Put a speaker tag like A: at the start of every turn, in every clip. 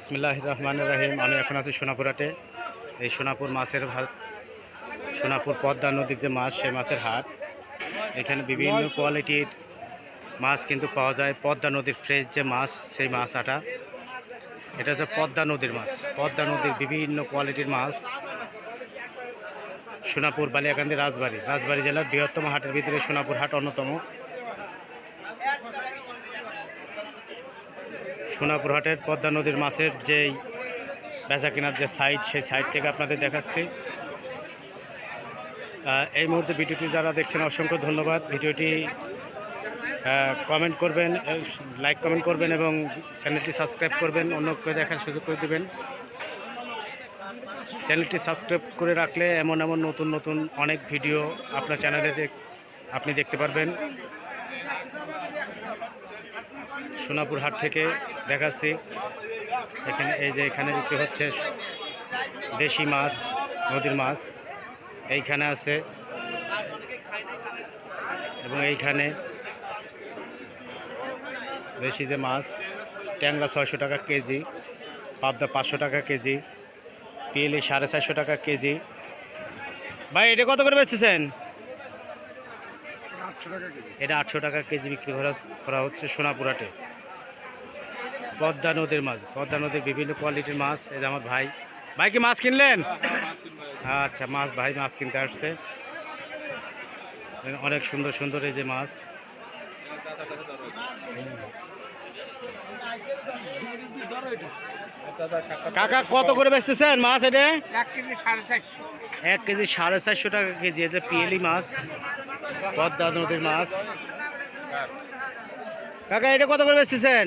A: ইসমিল্লাহ রহমান রাহিম। আমি এখন আছি সোনাপুরাটে এই সোনাপুর মাছের হাট সোনাপুর পদ্মা নদীর যে মাছ, সেই মাছের হাট। এখানে বিভিন্ন কোয়ালিটির মাছ কিন্তু পাওয়া যায়। পদ্মা নদীর ফ্রেশ যে মাছ, সেই মাছ আটা। এটা হচ্ছে পদ্মা নদীর মাছ। পদ্মা নদীর বিভিন্ন কোয়ালিটির মাছ। সোনাপুর বালিয়াকান্দি রাজবাড়ি। রাজবাড়ি জেলার বৃহত্তম হাটের ভিতরে সোনাপুর হাট অন্যতম। সোনাপুর হাটের পদ্মা নদীর মাছের যেই বেচা কেনার যে সাইট সেই সাইট থেকে আপনাদের দেখাচ্ছি। এই মুহূর্তে ভিডিওটি যারা দেখছেন, অসংখ্য ধন্যবাদ। ভিডিওটি কমেন্ট করবেন লাইক কমেন্ট করবেন এবং চ্যানেলটি সাবস্ক্রাইব করবেন অন্যকে দেখার সুযোগ করে দেবেন। চ্যানেলটি সাবস্ক্রাইব করে রাখলে এমন এমন নতুন নতুন অনেক ভিডিও আপনার চ্যানেলে আপনি দেখতে পারবেন। সোনাপুর হাট থেকে দেখাচ্ছি। এখানে এই যে এখানে বিক্রি হচ্ছে দেশি মাছ, নদীর মাছ। এইখানে আছে। এবং এইখানে দেশি যে মাছ, ট্যাংরা ছয়শো টাকা কেজি, পাবদা পাঁচশো টাকা কেজি পিএলি সাড়ে চারশো টাকা কেজি। ভাই, এটা কত করে বেচতেছেন? এটা আটশো টাকা কেজি বিক্রি করা করা হচ্ছে সোনাপুরাটে। পদ্মা নদীর মাছ পদ্মা নদীর বিভিন্ন কোয়ালিটির মাছ। যে আমার ভাই। ভাই কি মাছ কিনলেন? আচ্ছা মাছ ভাই মাছ কিনতে আসছে। অনেক সুন্দর সুন্দর এই যে মাছ। কাকা কত করে বেচতেছেন মাছ এটা?
B: এক কেজি সাড়ে চারশো।
A: এক কেজি সাড়ে চারশো টাকা কেজি এটা পিএলি মাছ। পদ্মা নদীর মাছ। কাকা, এটা কত করে বেচতেছেন?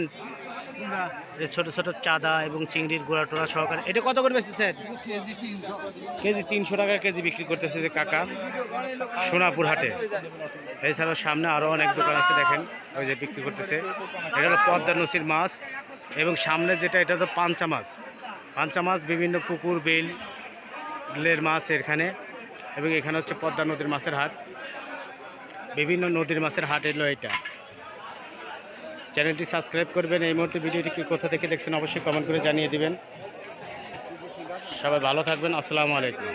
A: এই ছোট ছোট চাঁদা এবং চিংড়ির গোড়া টোড়া সহকারে। এটা কত করে বেচতেছেন?
B: কেজি তিনশো
A: টাকা কেজি বিক্রি করতেছে যে কাকা সোনাপুর হাটে। এছাড়াও সামনে আরও অনেক দোকান আছে, দেখেন, ওই যে বিক্রি করতেছে। এটা হলো পদ্মা নসির মাছ এবং সামনে যেটা, এটা হলো পাঞ্চা মাছ। পাঞ্চা মাছ বিভিন্ন পুকুর, বিল বিলের মাছ এখানে এবং এখানে হচ্ছে পদ্মা নদীর মাছের হাট। বিভিন্ন নদীর মাছের হাট এলো এটা। চ্যানেলটি সাবস্ক্রাইব করবেন, এই মুহূর্তে ভিডিওটি কোথা থেকে দেখছেন অবশ্যই কমেন্ট করে জানিয়ে দিবেন। সবাই ভালো থাকবেন, আসসালামু আলাইকুম।